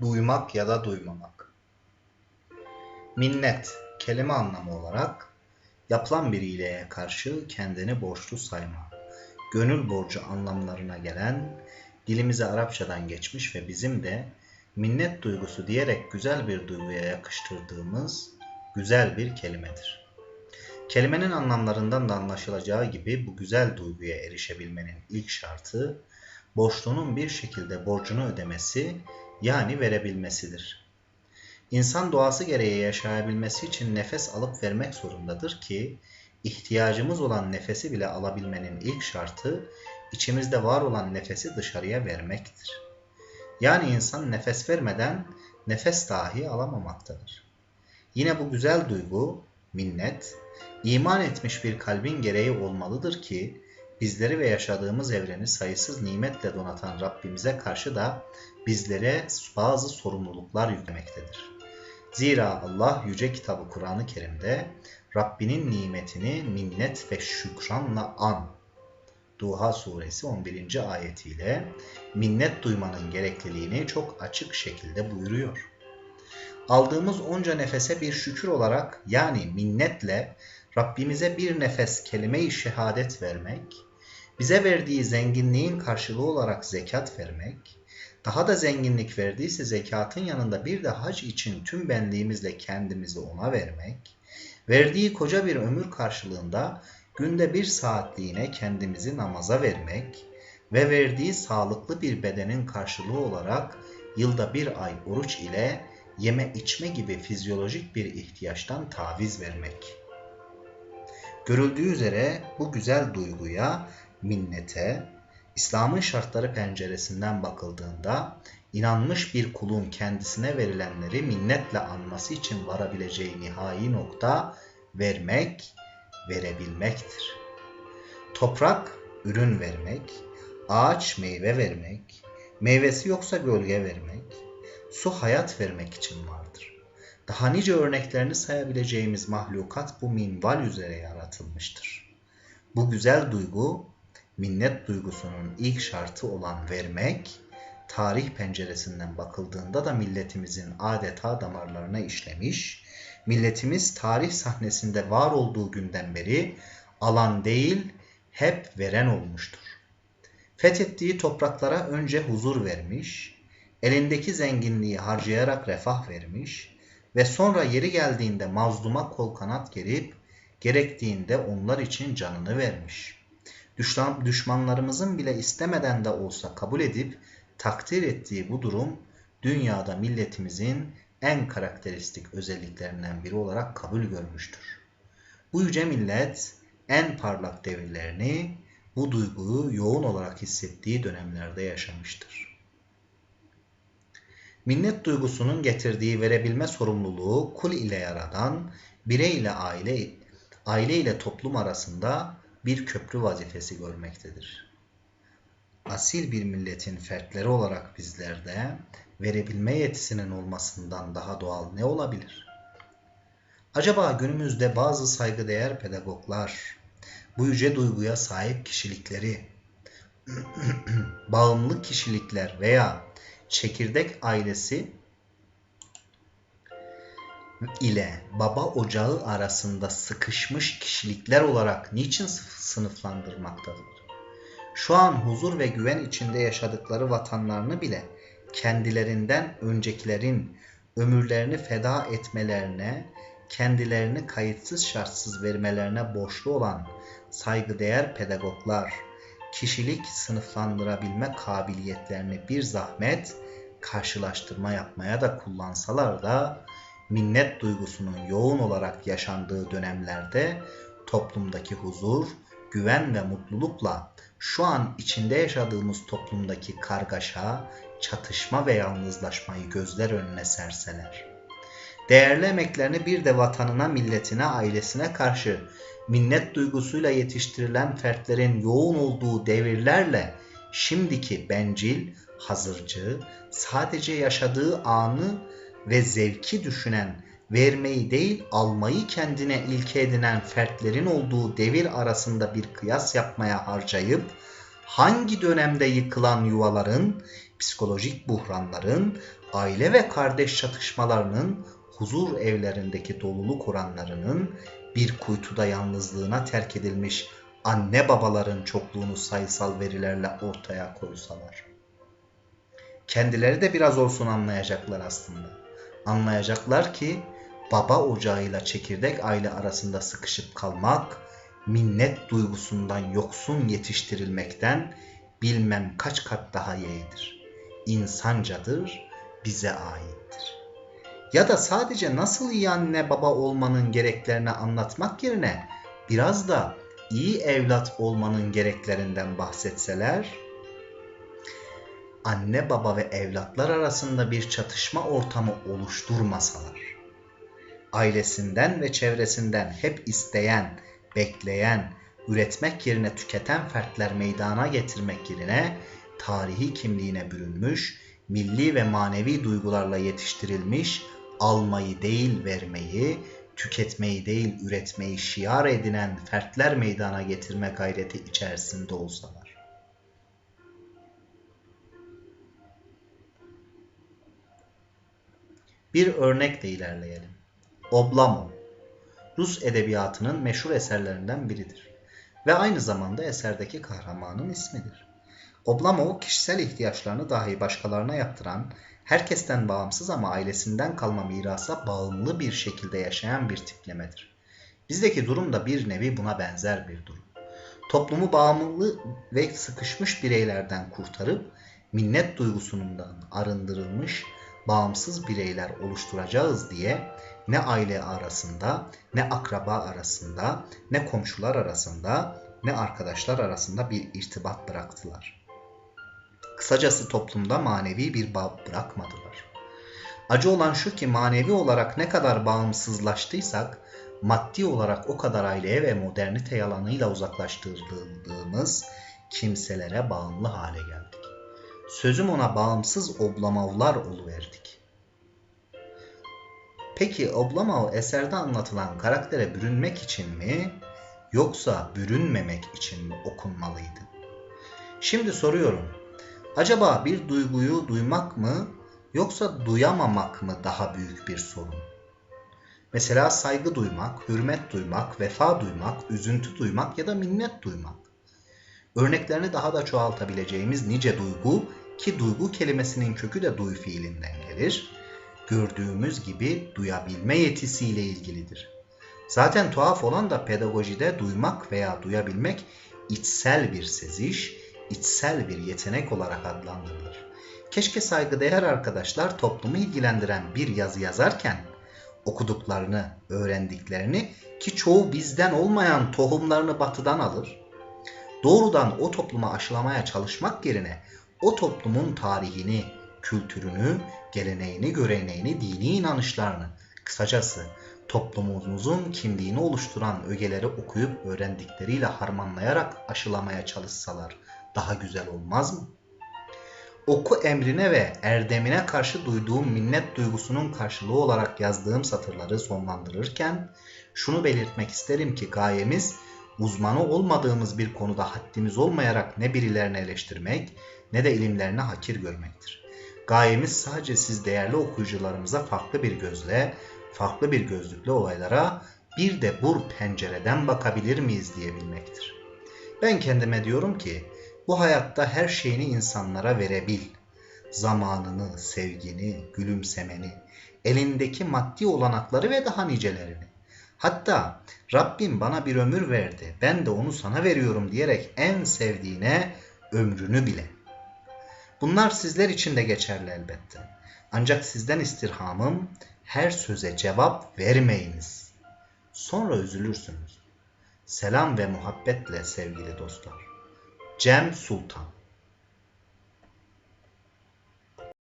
Duymak ya da duymamak. Minnet kelime anlamı olarak yapılan bir iyiliğe karşı kendini borçlu sayma, gönül borcu anlamlarına gelen, dilimize Arapçadan geçmiş ve bizim de minnet duygusu diyerek güzel bir duyguya yakıştırdığımız güzel bir kelimedir. Kelimenin anlamlarından da anlaşılacağı gibi bu güzel duyguya erişebilmenin ilk şartı borçlunun bir şekilde borcunu ödemesi yani verebilmesidir. İnsan doğası gereği yaşayabilmesi için nefes alıp vermek zorundadır ki ihtiyacımız olan nefesi bile alabilmenin ilk şartı içimizde var olan nefesi dışarıya vermektir. Yani insan nefes vermeden nefes dahi alamamaktadır. Yine bu güzel duygu, minnet, iman etmiş bir kalbin gereği olmalıdır ki bizleri ve yaşadığımız evreni sayısız nimetle donatan Rabbimize karşı da bizlere bazı sorumluluklar yüklemektedir. Zira Allah yüce kitabı Kur'an-ı Kerim'de Rabbinin nimetini minnet ve şükranla an. Duha suresi 11. ayetiyle minnet duymanın gerekliliğini çok açık şekilde buyuruyor. Aldığımız onca nefese bir şükür olarak yani minnetle Rabbimize bir nefes kelime-i şehadet vermek, bize verdiği zenginliğin karşılığı olarak zekat vermek, daha da zenginlik verdiyse zekatın yanında bir de hac için tüm benliğimizle kendimizi ona vermek, verdiği koca bir ömür karşılığında günde bir saatliğine kendimizi namaza vermek ve verdiği sağlıklı bir bedenin karşılığı olarak yılda bir ay oruç ile yeme içme gibi fizyolojik bir ihtiyaçtan taviz vermek. Görüldüğü üzere bu güzel duyguya, minnete, İslam'ın şartları penceresinden bakıldığında inanmış bir kulun kendisine verilenleri minnetle anması için varabileceği nihai nokta vermek, verebilmektir. Toprak ürün vermek, ağaç meyve vermek, meyvesi yoksa gölge vermek, su hayat vermek için vardır. Daha nice örneklerini sayabileceğimiz mahlukat bu minval üzere yaratılmıştır. Bu güzel duygu, minnet duygusunun ilk şartı olan vermek, tarih penceresinden bakıldığında da milletimizin adeta damarlarına işlemiş, milletimiz tarih sahnesinde var olduğu günden beri alan değil, hep veren olmuştur. Fethettiği topraklara önce huzur vermiş, elindeki zenginliği harcayarak refah vermiş ve sonra yeri geldiğinde mazluma kol kanat gerip, gerektiğinde onlar için canını vermiş. Düşmanlarımızın bile istemeden de olsa kabul edip takdir ettiği bu durum dünyada milletimizin en karakteristik özelliklerinden biri olarak kabul görmüştür. Bu yüce millet en parlak devirlerini bu duyguyu yoğun olarak hissettiği dönemlerde yaşamıştır. Minnet duygusunun getirdiği verebilme sorumluluğu kul ile yaradan, birey ile aile, aile ile toplum arasında bir köprü vazifesi görmektedir. Asil bir milletin fertleri olarak bizlerde verebilme yetisinin olmasından daha doğal ne olabilir? Acaba günümüzde bazı saygıdeğer pedagoglar bu yüce duyguya sahip kişilikleri, bağımlı kişilikler veya çekirdek ailesi ile baba ocağı arasında sıkışmış kişilikler olarak niçin sınıflandırmaktadır? Şu an huzur ve güven içinde yaşadıkları vatanlarını bile kendilerinden öncekilerin ömürlerini feda etmelerine, kendilerini kayıtsız şartsız vermelerine borçlu olan saygıdeğer pedagoglar, kişilik sınıflandırabilme kabiliyetlerini bir zahmet karşılaştırma yapmaya da kullansalar da minnet duygusunun yoğun olarak yaşandığı dönemlerde toplumdaki huzur, güven ve mutlulukla şu an içinde yaşadığımız toplumdaki kargaşa, çatışma ve yalnızlaşmayı gözler önüne serseler. Değerli emeklerini bir de vatanına, milletine, ailesine karşı minnet duygusuyla yetiştirilen fertlerin yoğun olduğu devirlerle şimdiki bencil, hazırcı, sadece yaşadığı anı ve zevki düşünen, vermeyi değil almayı kendine ilke edinen fertlerin olduğu devir arasında bir kıyas yapmaya harcayıp hangi dönemde yıkılan yuvaların, psikolojik buhranların, aile ve kardeş çatışmalarının huzur evlerindeki doluluk oranlarının bir kuytuda yalnızlığına terk edilmiş anne babaların çokluğunu sayısal verilerle ortaya koysalar. Kendileri de biraz olsun anlayacaklar aslında. Anlayacaklar ki baba ocağıyla çekirdek aile arasında sıkışıp kalmak, minnet duygusundan yoksun yetiştirilmekten bilmem kaç kat daha yeğdir. İnsancadır, bize aittir. Ya da sadece nasıl iyi anne baba olmanın gereklerini anlatmak yerine biraz da iyi evlat olmanın gereklerinden bahsetseler, anne baba ve evlatlar arasında bir çatışma ortamı oluşturmasalar, ailesinden ve çevresinden hep isteyen, bekleyen, üretmek yerine tüketen fertler meydana getirmek yerine tarihi kimliğine bürünmüş, milli ve manevi duygularla yetiştirilmiş, almayı değil vermeyi, tüketmeyi değil üretmeyi şiar edinen fertler meydana getirme gayreti içerisinde olsalar. Bir örnekle ilerleyelim. Oblamo, Rus edebiyatının meşhur eserlerinden biridir ve aynı zamanda eserdeki kahramanın ismidir. Oblamo kişisel ihtiyaçlarını dahi başkalarına yaptıran, herkesten bağımsız ama ailesinden kalma mirasa bağımlı bir şekilde yaşayan bir tiplemedir. Bizdeki durum da bir nevi buna benzer bir durum. Toplumu bağımlı ve sıkışmış bireylerden kurtarıp minnet duygusundan arındırılmış bağımsız bireyler oluşturacağız diye ne aile arasında, ne akraba arasında, ne komşular arasında, ne arkadaşlar arasında bir irtibat bıraktılar. Kısacası toplumda manevi bir bağ bırakmadılar. Acı olan şu ki manevi olarak ne kadar bağımsızlaştıysak, maddi olarak o kadar aileye ve modernite yalanıyla uzaklaştırdığımız kimselere bağımlı hale geldik. Sözüm ona bağımsız oblamavlar oluverdik. Peki oblamav eserde anlatılan karaktere bürünmek için mi yoksa bürünmemek için mi okunmalıydı? Şimdi soruyorum. Acaba bir duyguyu duymak mı yoksa duyamamak mı daha büyük bir sorun? Mesela saygı duymak, hürmet duymak, vefa duymak, üzüntü duymak ya da minnet duymak. Örneklerini daha da çoğaltabileceğimiz nice duygu ki duygu kelimesinin kökü de duy fiilinden gelir. Gördüğümüz gibi duyabilme yetisiyle ilgilidir. Zaten tuhaf olan da pedagojide duymak veya duyabilmek içsel bir seziş, içsel bir yetenek olarak adlandırılır. Keşke saygıdeğer arkadaşlar toplumu ilgilendiren bir yazı yazarken okuduklarını, öğrendiklerini ki çoğu bizden olmayan tohumlarını batıdan alır. Doğrudan o topluma aşılamaya çalışmak yerine o toplumun tarihini, kültürünü, geleneğini, göreneğini, dini inanışlarını, kısacası toplumumuzun kimliğini oluşturan ögeleri okuyup öğrendikleriyle harmanlayarak aşılamaya çalışsalar daha güzel olmaz mı? Oku emrine ve erdemine karşı duyduğum minnet duygusunun karşılığı olarak yazdığım satırları sonlandırırken şunu belirtmek isterim ki gayemiz uzmanı olmadığımız bir konuda haddimiz olmayarak ne birilerini eleştirmek ne de ilimlerini hakir görmektir. Gayemiz sadece siz değerli okuyucularımıza farklı bir gözle, farklı bir gözlükle olaylara bir de bu pencereden bakabilir miyiz diyebilmektir. Ben kendime diyorum ki bu hayatta her şeyini insanlara verebil. Zamanını, sevgini, gülümsemeni, elindeki maddi olanakları ve daha nicelerini. Hatta Rabbim bana bir ömür verdi, ben de onu sana veriyorum diyerek en sevdiğine ömrünü bile. Bunlar sizler için de geçerli elbette. Ancak sizden istirhamım her söze cevap vermeyiniz. Sonra üzülürsünüz. Selam ve muhabbetle sevgili dostlar. Cem Sultan